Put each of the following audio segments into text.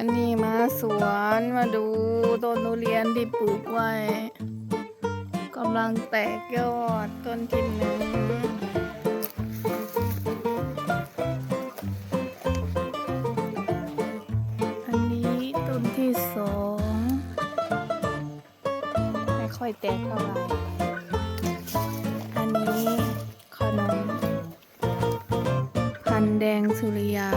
วันนี้มาสวนมาดูต้นทุเรียนที่ปลูกไว้กำลังแตกยอดต้นที่หนึ่งอันนี้ต้นที่สองไม่ค่อยแตกเท่าไหร่อันนี้ขนมพันแดงสุริยา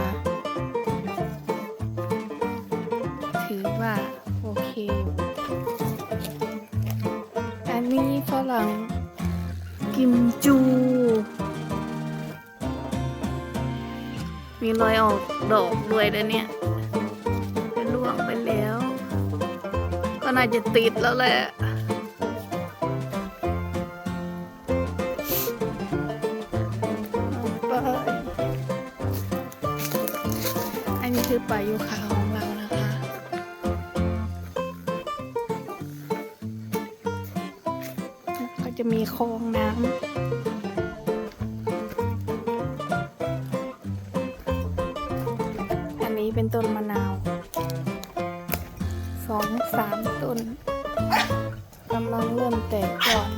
ฝรั่งกิมจู มีรอยออกดอกด้วยนะเนี่ย เป็นร่วงไปแล้ว ก็น่าจะติดแล้วแหละเอาไปอันนี้คือป่ายูคาข จะมีคลองน้ำ อันนี้เป็นต้นมะนาว สองสามต้นกำลังเริ่มแตกก่อน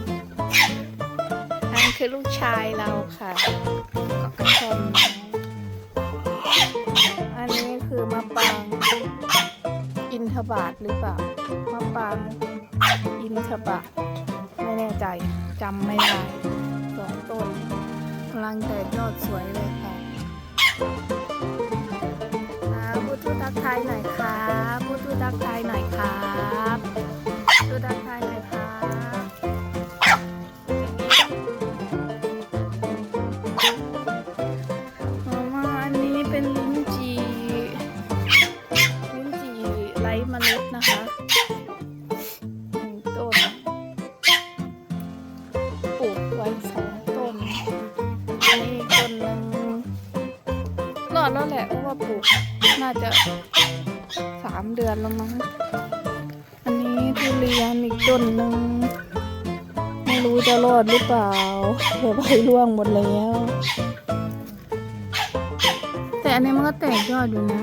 อันคือลูกชายเราค่ะก็กระชอนอันนี้คือมะปาง อินทบาทหรือเปล่ามะปางอินทบาท น่ใจจำไม่ได้สองต้นกำลังแต่ยอดสวยเลยค่ะอ่าพูดทูทักทายหน่อยครับพูดทูทักทายหน่อยครับพูดทักทาย จะสามเดือนแล้วมั้ง อันนี้ทุเรียนอีกต้นหนึ่ง ไม่รู้จะรอดหรือเปล่าเดี๋ยวใบร่วงหมดแล้ว แต่อันนี้มันก็แตกยอดอยู่นะ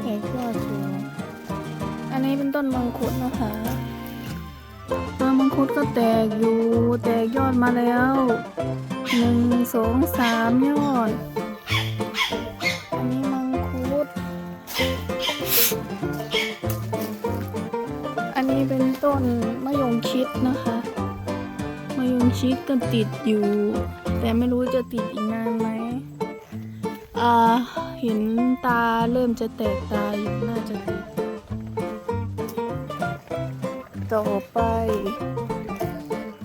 แตกยอดอยู่อันนี้เป็นต้นมังคุดนะคะต้นมังคุดก็แตกอยู่แตก มาแล้วหนึ่งสองสามยอด อันนี้มังคุด อันนี้เป็นต้นมะยงชิดนะคะ มะยงชิดก็ติดอยู่ แต่ไม่รู้จะติดอีกนานไหมอ่าเห็นตาเริ่มจะแตกตาอยู่น่าจะติดต่อไป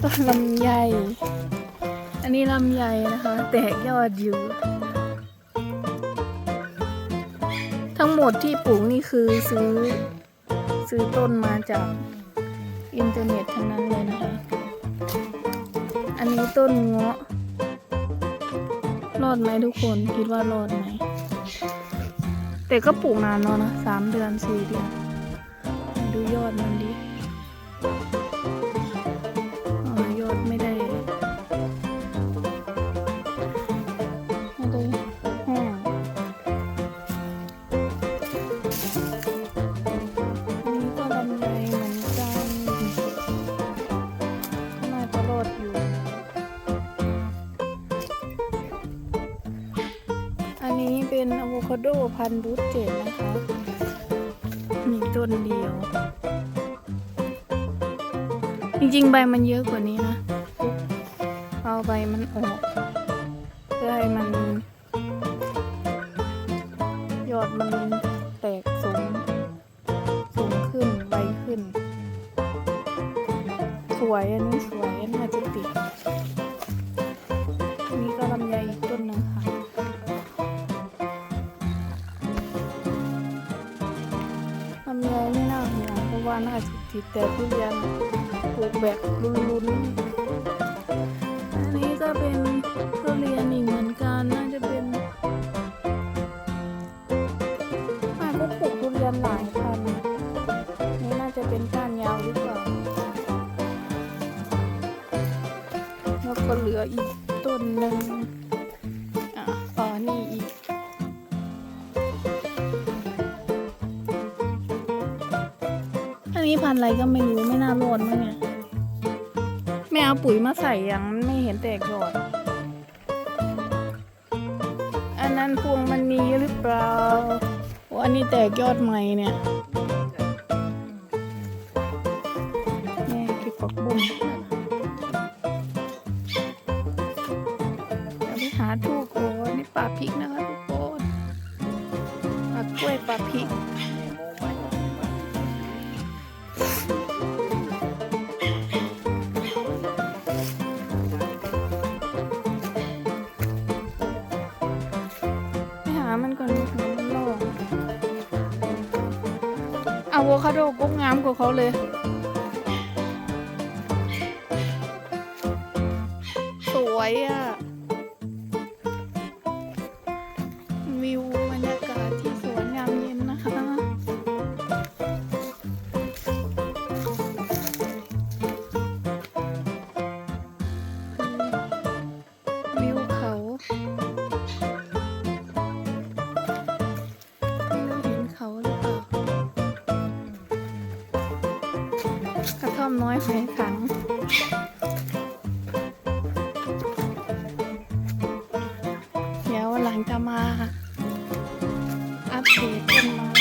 ต้นลำไย อันนี้ลำไยนะคะ แตกยอดอยู่ ทั้งหมดที่ปลูกนี่คือซื้อ ซื้อต้นมาจากอินเทอร์เน็ตทั้งนั้นเลยนะคะ อันนี้ต้นเงาะ รอดไหมทุกคนคิดว่ารอดไหม แต่ก็ปลูกนานแล้วนะสามเดือนสี่เดือนไหนดูยอดมันดิ เป็นอะโวคาโดพันธุ์บูสเจตนะคะ มีต้นเดียว จริงๆ ใบมันเยอะกว่านี้นะ เอาใบมันออกเพื่อให้มัน ยอดมันแตกสูง สูงขึ้นใบขึ้น สวยอันนี้สวยน่าจะติด ลำไยไม่น่าห่วงเพราะว่าน่าจะติดแต่ทุเรียนปลูกแบบลุ้นๆอันนี้ก็เป็นทุเรียนอีกเหมือนกันน่าจะเป็นอ่าก็ปลูกทุเรียนหลายพันนี่น่าจะเป็นก้านยาวหรือเปล่าแล้วก็เหลืออีกต้นหนึ่ง นนี้พันอะไรก็ไม่รู้ไม่น่ารอดมั้งเนี่ยไม่เอาปุ๋ยมาใส่ยังไม่เห็นแตกยอดอันนั้นพวงมันมีหรือเปล่าโอ้อันนี้แตกยอดใหม่เนี่ยแม่เก็บผักบุ้งเดี๋ยวไปหาทูกโอ้นี่ป่าพริกนะคะทุกคนป่ากล้วยป่าพริก อะโวคาโดก็งามกว่าเขาเลย สวยอะ อมน้อยหอยขังเดี๋ยววันหลังจะมาอัปเดตต้นไม้